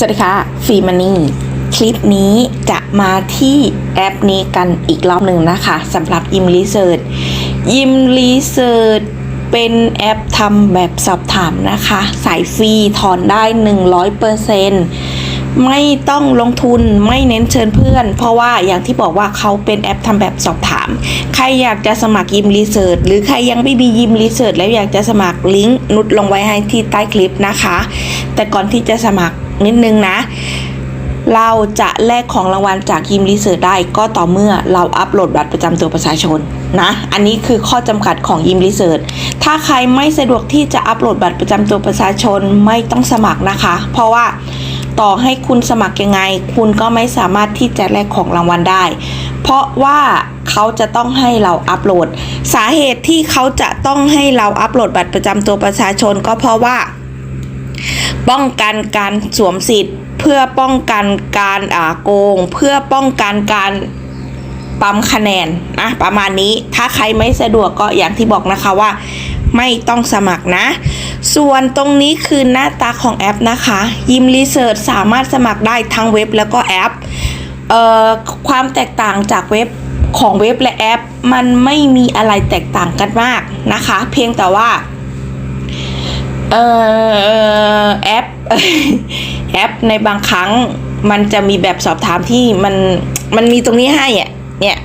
สวัสดีค่ะฟีมันนี่คลิปนี้จะมาที่แอปนี้กันอีกรอบหนึ่งนะคะสำหรับยิมรีเสิร์ชยิมรีเสิร์ชเป็นแอปทำแบบสอบถามนะคะ สายฟรีถอนได้ 100%ไม่ต้องลงทุนไม่เน้นเชิญเพื่อน เพราะว่าอย่างที่บอกว่าเขาเป็นแอปทำแบบสอบถาม ใครอยากจะสมัครยิมรีเสิร์ชหรือใครยังไม่มียิมรีเสิร์ชแล้วอยากจะสมัครลิงก์นุดลงไว้ให้ที่ใต้คลิปนะคะ แต่ก่อนที่จะสมัคร นิดนึงนะ เราจะแลกของรางวัลจากยิมรีเสิร์ชได้ก็ต่อเมื่อเราอัปโหลดบัตรประจำตัวประชาชนนะ อันนี้คือข้อจำกัดของยิมรีเสิร์ชถ้าใครไม่สะดวกที่จะอัปโหลดบัตรประจำตัวประชาชนไม่ต้องสมัครนะคะ เพราะว่าต่อให้คุณสมัครยังไง คุณก็ไม่สามารถที่จะแลกของรางวัลได้ เพราะว่าเขาจะต้องให้เราอัปโหลด สาเหตุที่เขาจะต้องให้เราอัปโหลดบัตรประจำตัวประชาชนก็เพราะว่า ป้องกันการสวมสิทธิ์ เพื่อป้องกันการอ่าโกง เพื่อป้องกันการปั๊มคะแนนนะประมาณนี้ถ้าใครไม่สะดวกก็อย่างที่บอกนะคะว่า ไม่ต้องสมัครนะ ส่วนตรงนี้คือหน้าตาของแอปนะคะ ยิมรีเสิร์ชสามารถสมัครได้ทั้งเว็บแล้วก็แอปเอ่อความแตกต่างจากเว็บของเว็บและแอป มันไม่มีอะไรแตกต่างกันมากนะคะ เพียงแต่ว่า เอ่อแอปแอปในบางครั้งมันจะมีแบบสอบถามที่มันมันมีตรงนี้ให้อะเนี่ย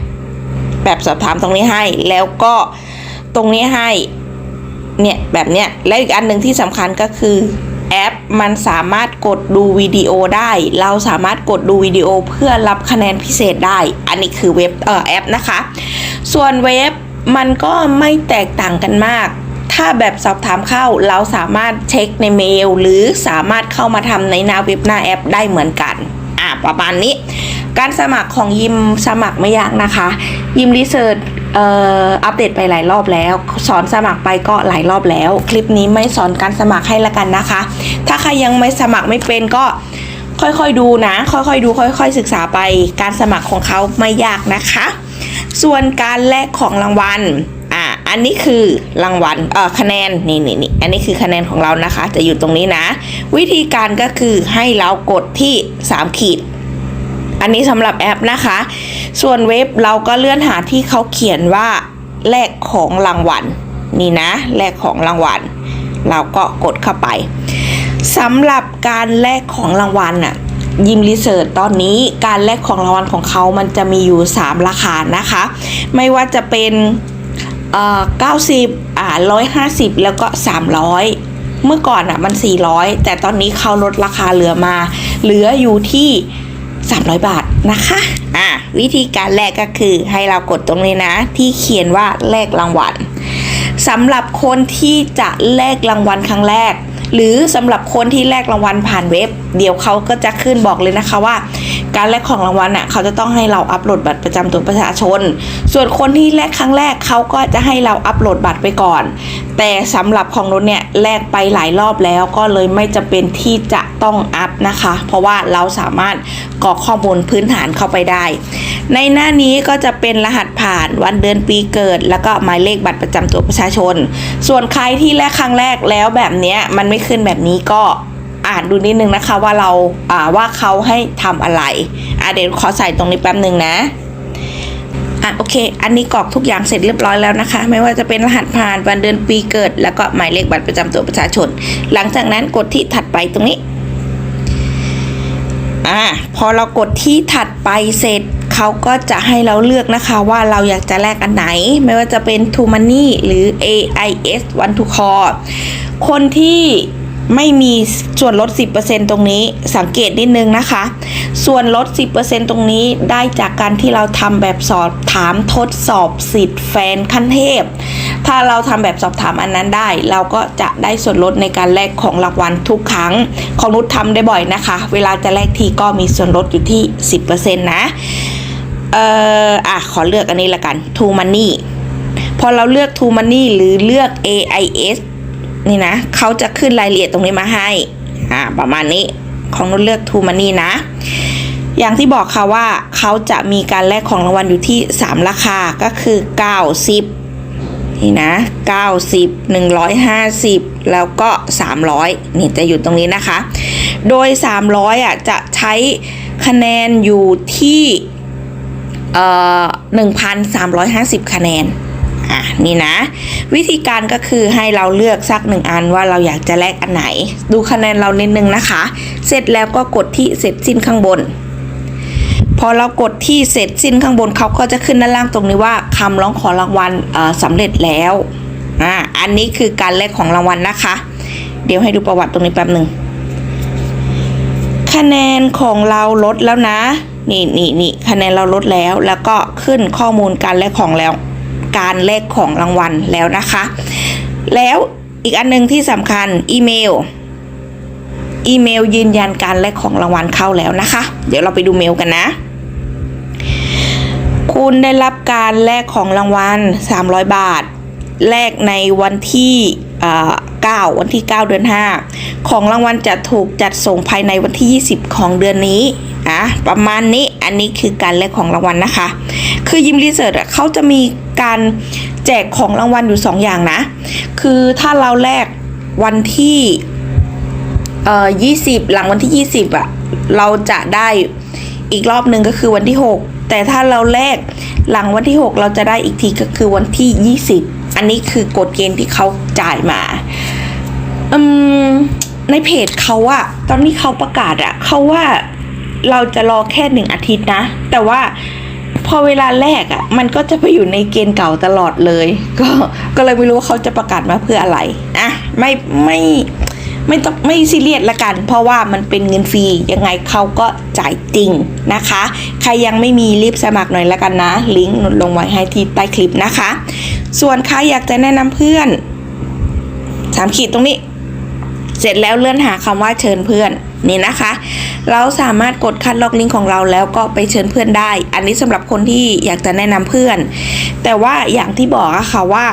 แบบสอบถามตรงนี้ให้ แล้วก็ตรงนี้ให้เนี่ยแบบเนี้ยและอีกอันหนึ่งที่สำคัญก็คือแอปมันสามารถกดดูวิดีโอได้ เราสามารถกดดูวิดีโอเพื่อรับคะแนนพิเศษได้ อันนี้คือเว็บเออแอปนะคะ ส่วนเว็บมันก็ไม่แตกต่างกันมาก ถ้าแบบสอบถามเข้าเราสามารถเช็คในเมล หรือสามารถเข้ามาทำในหน้าเว็บหน้าแอปได้เหมือนกันอะประมาณนี้ การสมัครของยิมสมัครไม่ยากนะคะ ยิมรีเสิร์ชอัปเดตไปหลายรอบแล้ว สอนสมัครไปก็หลายรอบแล้ว คลิปนี้ไม่สอนการสมัครให้ละกันนะคะ ถ้าใครยังไม่สมัครไม่เป็นก็ค่อยๆดูนะ ค่อยๆดู ค่อย ๆ ศึกษาไป การสมัครของเขาไม่ยากนะคะ ส่วนการแลกของรางวัล อันนี้คือรางวัลเอ่อคะแนนนี่นี่นี่อันนี้คือคะแนนของเรานะคะ จะอยู่ตรงนี้นะ วิธีการก็คือให้เรากดที่ 3 ขีด อันนี้สำหรับแอปนะคะ ส่วนเว็บเราก็เลื่อนหาที่เขาเขียนว่าแลกของรางวัลนี่นะแลกของรางวัล เราก็กดเข้าไปสำหรับการแลกของรางวัลน่ะยิมรีเสิร์ชตอนนี้การแลกของรางวัลของเขามันจะมีอยู่ 3 ราคานะคะ ไม่ว่าจะเป็น เอ่อ90อ่า150แล้วก็300เมื่อก่อนอะมัน 400 แต่ตอนนี้เขาลดราคาเหลือมา เหลืออยู่ที่ 300 บาทนะคะ อะวิธีการแลกก็คือให้เรากดตรงนี้นะ ที่เขียนว่าแลกรางวัลสำหรับคนที่จะแลกรางวัลครั้งแรก หรือสำหรับคนที่แลกรางวัลผ่านเว็บ เดี๋ยวเขาก็จะขึ้นบอกเลยนะคะว่า การแลกของรางวัลน่ะเขาจะต้องให้เราอัปโหลดบัตรประจำตัวประชาชน ส่วนคนที่แลกครั้งแรกเขาก็จะให้เราอัปโหลดบัตรไปก่อน แต่สำหรับของนุชเนี่ยแลกไปหลายรอบแล้วก็เลยไม่จำเป็นที่จะต้องอัพนะคะ เพราะว่าเราสามารถกรอกข้อมูลพื้นฐานเข้าไปได้ ในหน้านี้ก็จะเป็นรหัสผ่านวันเดือนปีเกิด แล้วก็หมายเลขบัตรประจำตัวประชาชน ส่วนใครที่แลกครั้งแรกแล้วแบบเนี้ยมันไม่ขึ้นแบบนี้ก็ อ่านดูนิดนึงนะคะว่าเราว่าเขาให้ทำอะไรอะเดี๋ยวขอใส่ตรงนี้แป๊บหนึ่งนะอะโอเค อันนี้กรอกทุกอย่างเสร็จเรียบร้อยแล้วนะคะ ไม่ว่าจะเป็นรหัสผ่านวันเดือนปีเกิด แล้วก็หมายเลขบัตรประจำตัวประชาชน หลังจากนั้นกดที่ถัดไปตรงนี้อ่าพอเรากดที่ถัดไปเสร็จเขาก็จะให้เราเลือกนะคะว่าเราอยากจะแลกอันไหน ไม่ว่าจะเป็น t o Money หรือ AIS One to Call คนที่ ไม่มีส่วนลด 10%ตรงนี้สังเกตนิดนึงนะคะ ส่วนลด 10%ตรงนี้ได้จากการที่เราทำแบบสอบถามทดสอบสิทธิ์แฟนขั้นเทพ ถ้าเราทำแบบสอบถามอันนั้นได้ เราก็จะได้ส่วนลดในการแลกของรางวัลทุกครั้ง ของนุชทำได้บ่อยนะคะ เวลาจะแลกทีก็มีส่วนลดอยู่ที่ 10%นะเอ่ออะขอเลือกอันนี้ละกัน t o Money พอเราเลือก t o Money หรือเลือก AIS นี่นะเขาจะขึ้นรายละเอียดตรงนี้มาให้อ่าประมาณนี้ของนุชเลือก t o Money นะ อย่างที่บอกค่ะว่าเขาจะมีการแลกของรางวัลอยู่ที่ 3 ราคาก็คือ 90 นี่นะ 90 150 แล้วก็ 300 นี่จะอยู่ตรงนี้นะคะ โดย 300อะจะใช้คะแนนอยู่ที่เอ่อ1,350 คะแนน อะนี่นะ วิธีการก็คือให้เราเลือกสักหนึ่งอันว่าเราอยากจะแลกอันไหน ดูคะแนนเรานิดนึงนะคะ เสร็จแล้วก็กดที่เสร็จสิ้นข้างบน พอเรากดที่เสร็จสิ้นข้างบนเขาก็จะขึ้นด้านล่างตรงนี้ว่าคำร้องขอรางวัลสำเร็จแล้วอ่าอันนี้คือการแลกของรางวัลนะคะ เดี๋ยวให้ดูประวัติตรงนี้แป๊บหนึ่งคะแนนของเราลดแล้วนะ นี่นี่นี่คะแนนเราลดแล้ว แล้วก็ขึ้นข้อมูลการแลกของแล้ว การแลกของรางวัลแล้วนะคะ แล้วอีกอันหนึงที่สำคัญอีเมลอีเมลยืนยันการแลกของรางวัลเข้าแล้วนะคะ เดี๋ยวเราไปดูเมลกันนะ คุณได้รับการแลกของรางวัล 300 บาท แลกในวันที่เอ่อ9วันที่ 9 เดือน 5 ของรางวัลจะถูกจัดส่งภายในวันที่ 20 ของเดือนนี้ อะประมาณนี้อันนี้คือการแลกของรางวัลนะคะ คือยิมรีเสิร์ชเขาจะมีการแจกของรางวัลอยู่ 2 อย่างนะ คือถ้าเราแลกวันที่เอ่อยี่สิบหลังวันที่ยี่สิบอะเราจะได้อีกรอบหนึ่งก็คือวันที่หกแต่ถ้าเราแลกหลังวันที่หกเราจะได้อีกทีก็คือวันที่ยี่สิบอันนี้คือกฎเกณฑ์ที่เขาจ่ายมาอืมในเพจเขาอะตอนนี้เขาประกาศอะเขาว่า เราจะรอแค่หนึ่งอาทิตย์นะ แต่ว่าพอเวลาแรกอะมันก็จะไปอยู่ในเกณฑ์เก่าตลอดเลย ก็ก็เลยไม่รู้ว่าเขาจะประกาศมาเพื่ออะไรอะไม่ไม่ไม่ต้องไม่ซีเรียสละกัน เพราะว่ามันเป็นเงินฟรียังไงเขาก็จ่ายจริงนะคะ ใครยังไม่มีรีบสมัครหน่อยละกันนะ ลิงก์หนุนลงไว้ให้ที่ใต้คลิปนะคะ ส่วนใครอยากจะแนะนำเพื่อนสามขีดตรงนี้ เสร็จแล้วเลื่อนหาคำว่าเชิญเพื่อนนี่นะคะ เราสามารถกดคัดลอกลิงก์ของเราแล้วก็ไปเชิญเพื่อนได้ อันนี้สำหรับคนที่อยากจะแนะนำเพื่อน แต่ว่าอย่างที่บอกอะค่ะว่า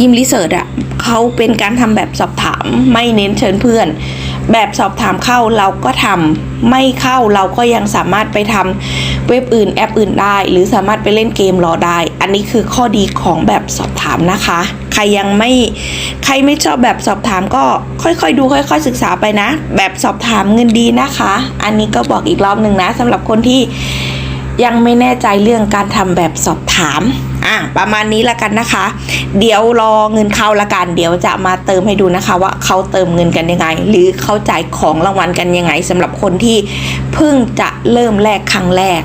ยิมรีเสิร์ชอะเขาเป็นการทำแบบสอบถามไม่เน้นเชิญเพื่อน แบบสอบถามเข้าเราก็ทำไม่เข้าเราก็ยังสามารถไปทำเว็บอื่นแอปอื่นได้ หรือสามารถไปเล่นเกมรอได้ อันนี้คือข้อดีของแบบสอบถามนะคะ รยังไม่ใครไม่ชอบแบบสอบถามก็ค่อยๆดูค่อย ๆ ศึกษาไปนะ แบบสอบถามเงินดีนะคะ อันนี้ก็บอกอีกรอบหนึ่งนะสำหรับคนที่ยังไม่แน่ใจเรื่องการทำแบบสอบถาม อะ ประมาณนี้ละกันนะคะ เดี๋ยวรอเงินเข้าละกัน เดี๋ยวจะมาเติมให้ดูนะคะ ว่าเขาเติมเงินกันยังไง หรือเขาจ่ายของรางวัลกันยังไงสำหรับคนที่เพิ่งจะเริ่มแลกครั้งแรก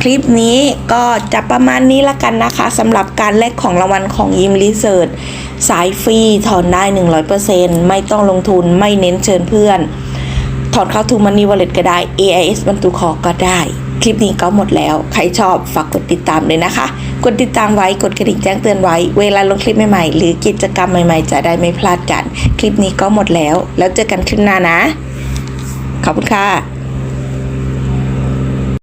คลิปนี้ก็จะประมาณนี้ละกันนะคะสำหรับการแลกของรางวัลของยิมรีเสิร์ชสายฟรีถอนได้ 100%ไม่ต้องลงทุนไม่เน้นเชิญเพื่อน ถอนเข้าทูมันนี่วอลเล็ตก็ได้ AIS บรรทุกคอก็ได้ คลิปนี้ก็หมดแล้ว ใครชอบฝากกดติดตามเลยนะคะ กดติดตามไว้กดกระดิ่งแจ้งเตือนไว้ เวลาลงคลิปใหม่ๆ หรือกิจกรรมใหม่ๆ จะได้ไม่พลาดกัน คลิปนี้ก็หมดแล้ว แล้วเจอกันคลิปหน้านะ ขอบคุณค่ะ